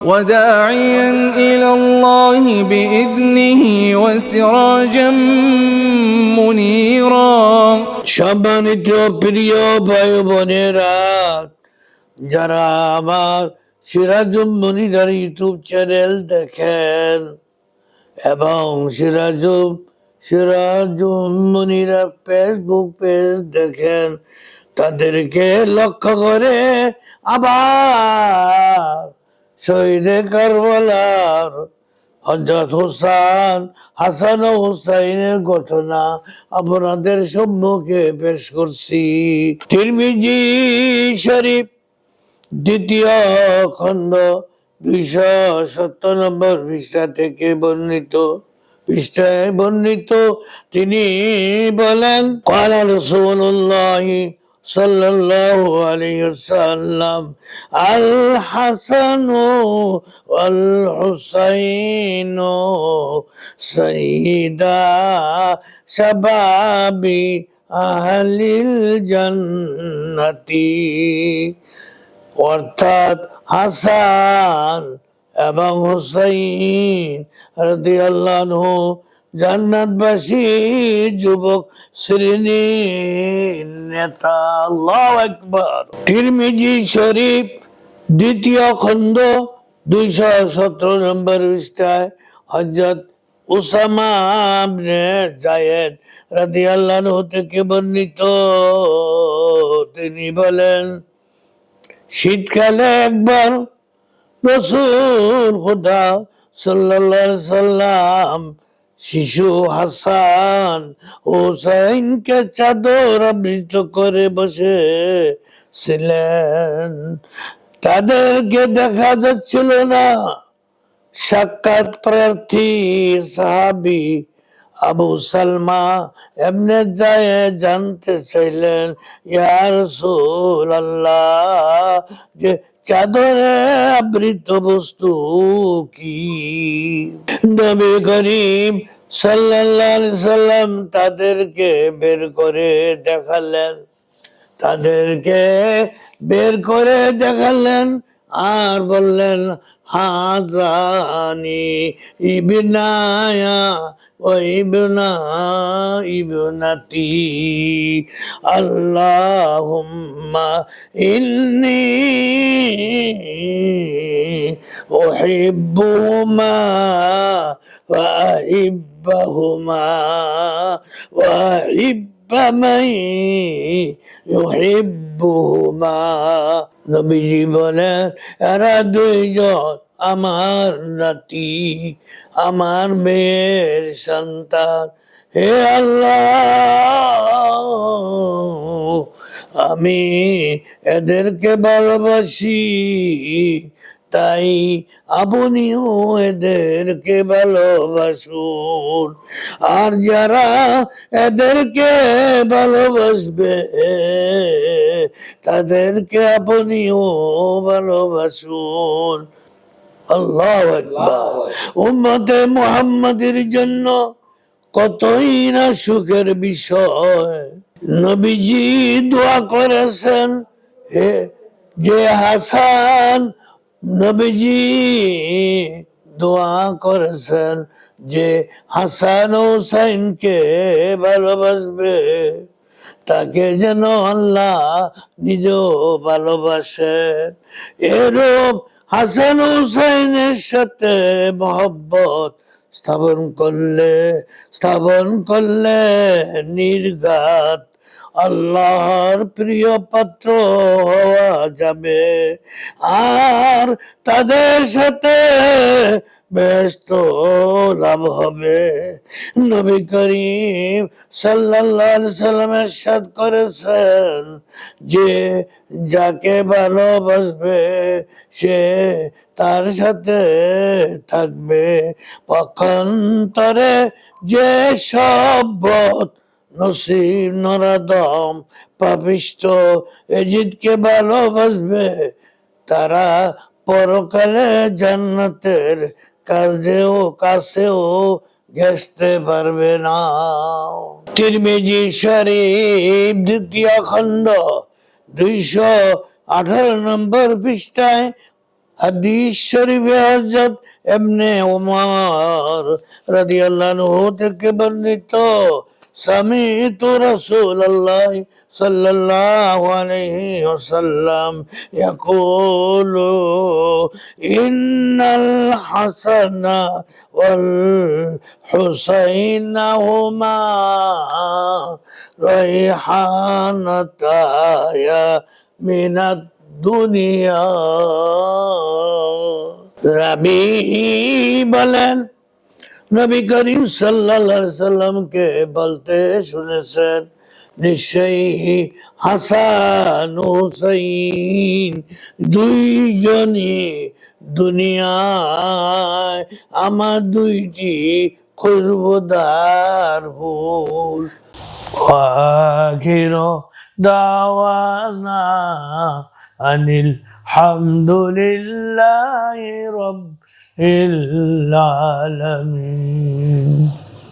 وداعيا إلى الله بإذنه وسراجا منيرا সম্মানিত প্রিয় ভাই বোনেরা যারা আমার সিরাজুম মনিরার ইউটিউব চ্যানেল দেখেন এবং সিরাজুম সিরাজুম মনিরা ফেসবুক পেজ দেখেন তাদেরকে লক্ষ্য করে আবার শহীদে কারবালার হজরত হোসান, হাসান ও হুসাইনের ঘটনা আপনাদের সম্মুখে পেশ করছি। তিরমিজি শরীফ, দ্বিতীয় খণ্ড, দুইশো সত্তর নম্বর পৃষ্ঠা থেকে বর্ণিত। পৃষ্ঠায় বর্ণিত তিনি বলেন, কলা রসুল্লাহ সাল্লাল্লাহু আলাইহি ওয়াসাল্লাম আল হাসান ওয়াল হুসাইন সাইদা শাবাবি আহলিল জান্নাতি। অর্থাৎ হাসান এবং হুসাইন রাদিয়াল্লাহু জান্নাতবাসী যুবক শ্রেণির নেতা, আল্লাহু আকবার। তিরমিজি শরীফ, দ্বিতীয় খণ্ড, দুইশো সতেরো নম্বর পৃষ্ঠায় হজরত উসামা জায়েদ রাদিয়াল্লাহু থেকে বর্ণিত। তিনি বলেন, শীতকালে একবার রসুল খুদা সাল্লাল্লাহু সাল্লাম শিশু হাসান হোসাইনকে চাদর আবৃত করে বসে ছিলেন তাদেরকে দেখা যাচ্ছিল না। সাক্ষাৎ প্রার্থী সাহাবি আবু সালমা এমনি যায় জানতে চাইলেন ইয়ার আল্লাহ যে চাদরে আবৃত বস্তু কি? নবী করিম সাল্লাল্লাহু সাল্লাম তাদেরকে বের করে দেখালেন। তাদেরকে বের করে দেখালেন আর বললেন হাজানি ইবনায়া ও ইবনা ইবনাতি আল্লাহুম্মা ইন্নি উহিব্বুহুমা ওয়া আহিব্বাহুমা ওয়া আহিব্বা من يحبهما নবীজি বলে এরা দুইজন আমার নাতি আমার মেয়ের সন্তান। হে আল্লাহ আমি এদেরকে ভালোবাসি। তাই আপনিও এদেরকে ভালোবাসুন? আর যারা এদেরকে ভালোবাসবে তাদেরকে আপনিও ভালোবাসুন। আল্লাহ উম্মতে মুহাম্মাদের জন্য কতই না সুখের বিষয়। নবীজি দোয়া করেছেন হে যে হাসান নবীজি দোয়া করেছেন যে হাসান হুসাইনকে ভালোবাসবে। তাকে যেন আল্লাহ নিজেও ভালোবাসেন এরূপ হাসান হুসাইনের সাথে মহব্বত স্থাপন করলে স্থাপন করলে নির্ঘাত আল্লাহর প্রিয় পাত্র হওয়া যাবে। আর তাদের সাথে ব্যস্ত লাভ হবে। নবী করিম সাল্লাল্লাহু সাল্লামের সাথ করেছেন যে, যাকে ভালোবাসবে, সে তার সাথে থাকবে। পক্ষান্তরে যে সব নসিব নরাদম পাপিষ্ট এজিদকে ভালোবাসবে। তারা পরকালে জান্নাতের কাজেও, কাছেও ঘেসতে পারবে না। তিরমিজি শরীফ, দ্বিতীয় খণ্ড, দুইশো আঠারো নম্বর পৃষ্ঠায়, হাদিস শরীফে হযরত এমনে ওমর রাদিয়াল্লাহু থেকে বর্ণিত। سمعت رسول الله صلى الله عليه وسلم يقول إن الحسن والحسين هما ريحانتايا من الدنيا. ربي بلن নবী করিম সাল্লা সাল্লামকে বলতে শুনেছেন, নিশ্চয়ই হাসান হুসাইন দুইজনই দুনিয়ায় আমার দুইটি খুশবুদার হুল আখির দাওয়ানা অনিল হামদুলিল্লাহ রব العالمين.